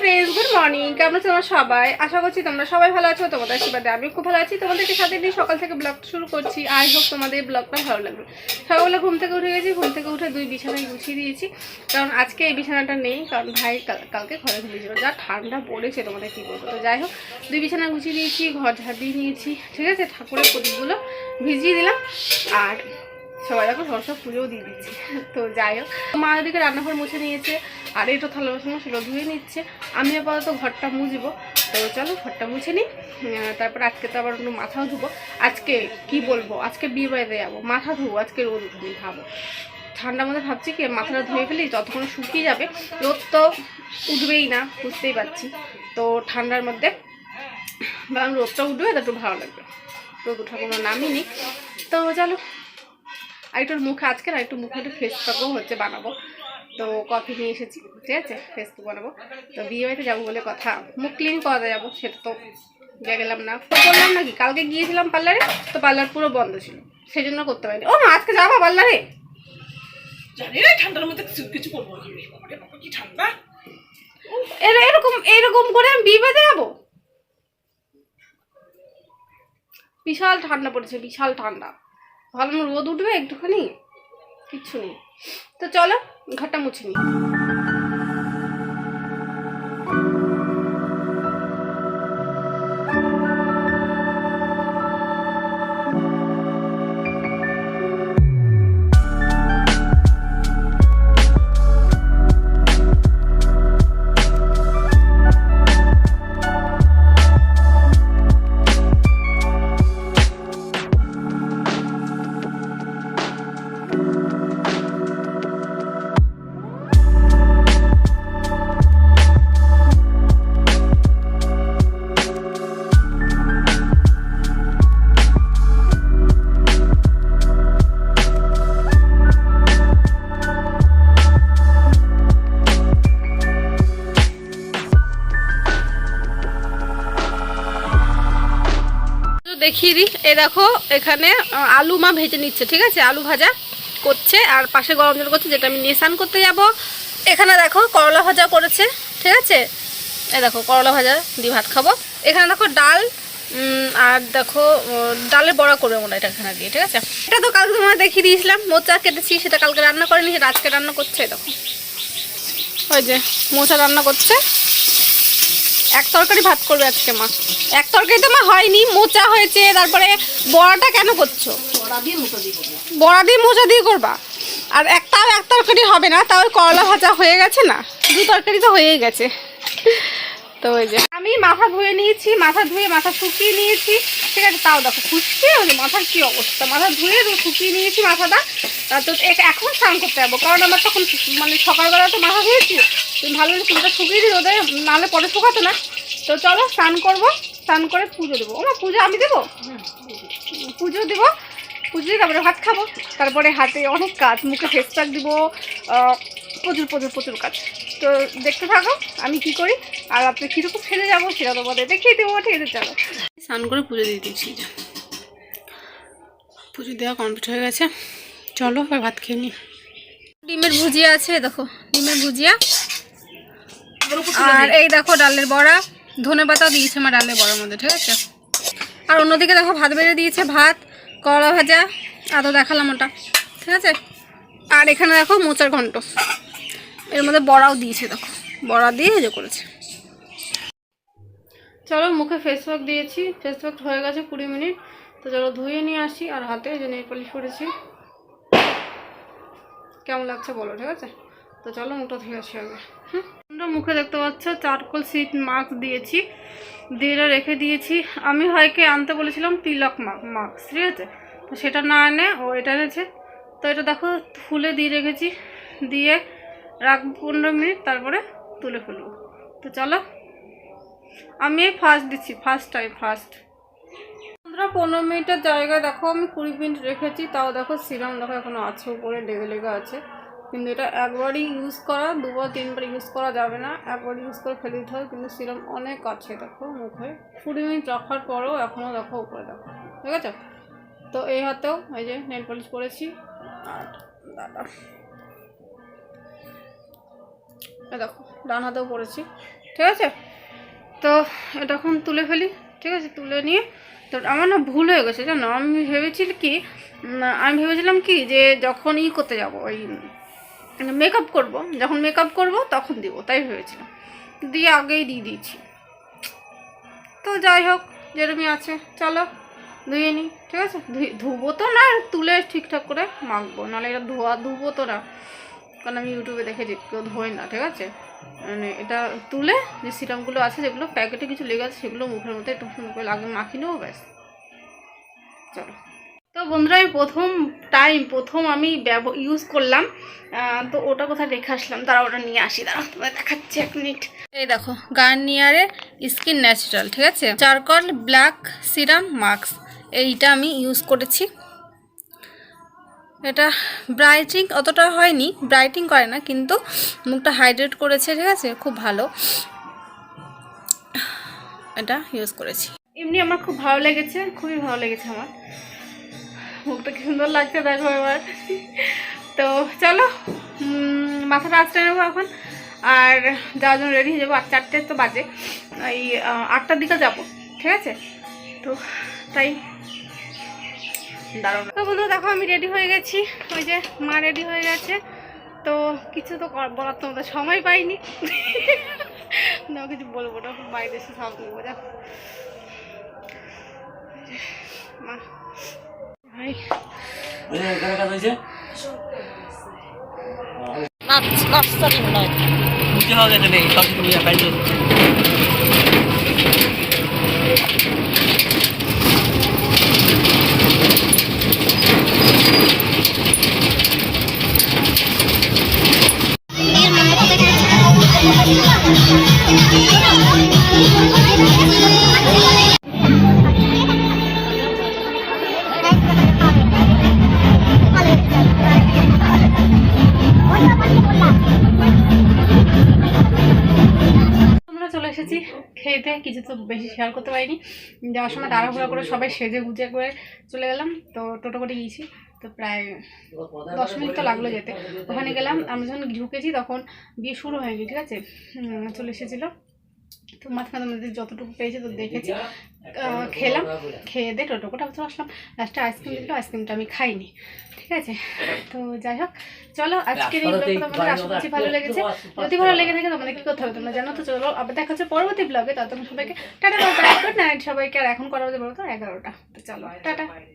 Friends good morning কেমন আছো তোমরা সবাই? আশা করছি তোমরা সবাই ভালো আছো, তোমাদের আশীর্বাদে আমি খুব ভালো আছি। তোমাদেরকে সাথে নিয়ে সকাল থেকে ব্লগটা শুরু করছি। আই হোপ তোমাদের ব্লগটা ভালো লাগবে। সকালে ঘুম থেকে উঠে গেছি, ঘুম থেকে উঠে দুই বিছানায় গুছিয়ে দিয়েছি। কারণ আজকে এই বিছানাটা নেই, কারণ ভাই কাল- কালকে ঘরে ঘুমিয়েছিল যা ঠান্ডা পড়েছে তোমাদের, কী বলব? তো যাই হোক, দুই বিছানা গুছিয়ে দিয়েছি, ঘর ঝাড় দিয়ে নিয়েছি। ঠিক আছে, ঠাকুরের প্রদীপগুলো ভিজিয়ে দিলাম। আর সবাই এখন সরস্বত পুজোও দিয়ে দিচ্ছি। তো যাই হোক মা ওদিকে রান্নাঘর মুছে নিয়েছে, আর তো থালা বাসন সেগুলো ধুয়ে নিচ্ছে। আমি আপাতত ঘরটা মুছবো। তো চলো ঘরটা মুছে নিই। তারপর আজকে তো আবার একটু মাথাও ধুবো। আজকে কি বলব? আজকে বিয়ে বাড়িতে যাব। মাথা ধুবো, আজকে রোদ উঠেনি ভাবো। ঠান্ডার মধ্যে ভাবছি কি, মাথাটা ধুয়ে ফেলি, যতক্ষণ শুকিয়ে যাবে, রোদ তো উঠবেই না, বুঝতেই পারছি। তো ঠান্ডার মধ্যে ভাবলাম রোদটা উঠবে তো একটু ভালো লাগবে। রোদ ওঠার কোনো নামই নেই। তো চলো আর একটু মুখে আজকে না একটু মুখে একটু ফেস প্যাকও হচ্ছে বানাবো। তো কফি নিয়ে এসেছি ঠিক আছে? ফেস বানাবো। তো বিয়ে বাড়িতে যাব বলে কথা। মুখ ক্লিন করাতে যাব সেটা তো যা গেলাম না। বললাম নাকি? কালকে গিয়েছিলাম পার্লারে তো পার্লার পুরো বন্ধ ছিল। সেই জন্য করতে পারিনি। ও মা আজকে যাব পার্লারে? জানি না ঠান্ডার মধ্যে কিছু করব। কি ঠান্ডা। এরকম এরকম করে আমি যাব? বিশাল ঠান্ডা পড়েছে বিশাল ঠান্ডা। ভালো রোদ উঠবে একটুখানি কিচ্ছু নেই। তো চলো ঘরটা মুছে নিই। দেখিয়ে দিই। এ দেখো, এখানে আলু মা ভেজে নিচ্ছে, ঠিক আছে? আলু ভাজা করছে, আর পাশে গরম জল করছে, যেটা আমি নিয়ে করতে যাব। এখানে দেখো, করলা ভাজা করেছে, ঠিক আছে? এ দেখো, করলা ভাজা দিয়ে ভাত খাব। এখানে দেখো ডাল আর দেখো ডালের বড়া করবে মনে এটা এখানে দিয়ে, ঠিক আছে? এটা তো কালকে তোমার দেখিয়ে দিয়েছিলাম, মোচা কেটেছি, সেটা কালকে রান্না করেনি, সেটা আজকে রান্না করছে দেখো। ওই যে, মোচা রান্না করছে। এক তরকারি ভাত করবে আজকে মা। এক তরকারি তো মা হয়নি মোচা হয়েছে তারপরে বড়াটা কেন করছ? বড়া দিয়ে মোচা দিয়ে করবা। আর একটাও এক তরকারি হবে না তাও করলা ভাজা হয়ে গেছে না? দু তরকারি তো হয়েই গেছে। তো ওই যে আমি মাথা ধুয়ে নিয়েছি মাথা ধুয়ে মাথা শুকিয়ে নিয়েছি। ঠিক আছে, তাও দেখো, খুশকি হয়েছে মাথার কি অবস্থা? মাথা ধুয়ে শুকিয়ে নিয়েছি মাথাটা। তা এখন স্নান করতে যাব, কারণ আমার তখন মানে সকালবেলা তো মাথা ধুয়েছি। ভালো চুলটা শুকিয়ে দিই, ওদের নাহলে পরে শুকাতো না। তো চলো, স্নান করব, স্নান করে পুজো দেবো। ও মা পুজো আমি দেবো? পুজো দেবো, পুজো তারপরে ভাত খাব। তারপরে হাতে অনেক কাজ, মুখে ফেস প্যাক দেবো প্রচুর প্রচুর প্রচুর কাজ। তো দেখতে থাকো, আমি কি করি? আর আপনি কীরকম ফেলে যাব সেটা তোমাদের দেখিয়ে দেবো, ঠিক আছে, চলো। স্নান করে পুজো দিয়ে দিচ্ছি পুজো দেওয়া কমপ্লিট হয়ে গেছে। চলো এবার ভাত খেয়ে নিই। ডিমের ভুজিয়া আছে, দেখো, ডিমের ভুজিয়া। আর এই দেখো ডালের বড়া, ধনে পাতা দিয়েছে আমার ডালের বড়ার মধ্যে, ঠিক আছে? আর অন্যদিকে দেখো ভাত বেড়ে দিয়েছে, ভাত, করলা ভাজা আদৌ দেখালাম ওটা, ঠিক আছে? আর এখানে দেখো মোচার ঘন্ট এর মধ্যে বড়াও দিয়েছে, দেখো। বড়া দিয়ে যে করেছে। চলো মুখে ফেস ওয়াশ দিয়েছি। ফেস ওয়াশ হয়ে গেছে কুড়ি মিনিট। তো চলো ধুয়ে নিয়ে আসি আর হাতে যে নেই পলিশ করেছি। কেমন লাগছে বলো, ঠিক আছে? তো চলো মুখটা ধুয়ে আসি আগে। হুম? তোমরা মুখে দেখতে পাচ্ছ, চারকোল সিট মাস্ক দিয়েছি। দিয়ে রেখে দিয়েছি। আমি হয়কে আনতে বলেছিলাম তিলক মাস্ক ঠিক আছে? তো সেটা না এনে ও এটা এনেছে। তো এটা দেখো, ফুলে দিয়ে রেখেছি। দিয়ে রাখব পনেরো মিনিট, তারপরে তুলে ফেলব। তো চলো আমি ফার্স্ট দিচ্ছি ফার্স্ট টাইম ফার্স্ট পনেরো পনেরো মিনিটের জায়গায় দেখো, আমি কুড়ি মিনিট রেখেছি, তাও দেখো সিরাম দেখো এখনও আছে, উপরে লেগে লেগে আছে। কিন্তু এটা একবারই ইউজ করা, দুবার তিনবার ইউজ করা যাবে না একবার ইউজ করে ফেলে দিতে হবে, কিন্তু সিরাম অনেক আছে দেখো মুখে। কুড়ি মিনিট রাখার পরেও এখনও দেখো উপরে দেখো, ঠিক আছে? তো এই হাতেও, এই যে নেল পলিশ করেছি, আর দাদা। দেখো, ডান হাতেও পড়েছি ঠিক আছে? তো এটা এখন তুলে ফেলি, ঠিক আছে? তুলে নিয়ে তো আমার না ভুল হয়ে গেছে, জানো? আমি ভেবেছি কি আমি ভেবেছিলাম কি যে যখন ই করতে যাব, ওই মেকআপ করব, যখন মেকআপ করব তখন দিব, তাই ভেবেছিলাম। দিয়ে আগেই দিয়ে দিয়েছি। তো যাই হোক যেরকমই আছে, চলো ধুয়ে নিই, ঠিক আছে? ধুবো তো না তুলে ঠিকঠাক করে মাখবো, নাহলে এটা ধোয়া, ধুবো তো না। কারণ আমি ইউটিউবে দেখেছি, কেউ ধোয় না, ঠিক আছে? মানে এটা তুলে যে সিরামগুলো আছে, যেগুলো প্যাকেটে কিছু লেগে আছে, সেগুলো মুখের মধ্যে একটু সুন্দর করে লাগিয়ে মাখিয়ে নেব, ব্যাস। চলো। তো বন্ধুরা, আমি প্রথম টাইম প্রথম আমি ব্যব ইউজ করলাম। তো ওটা কোথায় রেখে আসলাম? তারা ওটা নিয়ে আসি দাঁড়া তোমার দেখাচ্ছি এক মিনিট এই দেখো গার্নিয়ারের স্কিন ন্যাচারাল ঠিক আছে? চারকল ব্ল্যাক সিরাম মাস্ক এইটা আমি ইউজ করেছি। এটা ব্রাইটিং অতটা হয়নি ব্রাইটিং করে না, কিন্তু মুখটা হাইড্রেট করেছে, ঠিক আছে? খুব ভালো। এটা ইউজ করেছি। এমনি আমার খুব ভালো লেগেছে, খুবই ভালো লেগেছে আমার। মুখটা কি সুন্দর লাগছে দেখো এবার। তো চলো মাথাটা আসতে নেব এখন। আর যাওয়ার জন্য রেডি হয়ে যাব, আর চারটে তো বাজে। এই আটটার দিকে যাব, ঠিক আছে? তো তাই দাঁড়ানো তো বন্ধু দেখো, আমি রেডি হয়ে গেছি। ওই যে মা রেডি হয়ে গেছে। তো কিছু তো বলার তো আমাদের সময় পাইনি। না কিছু বলব না। বাইরে এসে সব নেব যা, মা। এসেছি খেতে, কিছু তো বেশি শেয়ার করতে পারিনি। যাওয়ার সময় তাড়াহুড়া করে সবাই সেজে গুজে করে চলে গেলাম, তো টোটো করে গিয়েছি। তো প্রায় দশ মিনিট তো লাগল যেতে। ওখানে গেলাম আমরা যখন ঢুকেছি তখন বিয়ে শুরু হয়ে হয়নি ঠিক আছে? চলে এসেছিল। তো মাঝখানে আমাদের যতটুকু পেয়েছি তো দেখেছি। খেলাম। খেয়ে দিয়ে টোটো করে আবার আসলাম। লাস্টে আইসক্রিম দিল আইসক্রিমটা আমি খাইনি ঠিক আছে? তো যাই হোক চলো আজকের এই ব্লগটা তোমাদের আশা করছি ভালো লেগেছে। যদি ভালো লেগে থাকে তোমাদের কি করতে হবে? তোমরা জানো তো চলো আবার দেখা হচ্ছে পরবর্তী ব্লগে। ততক্ষণ সবাইকে টাটা গুড নাইট সবাইকে। আর এখন করা হতে বলো তো এগারোটা। তো চলো টাটা।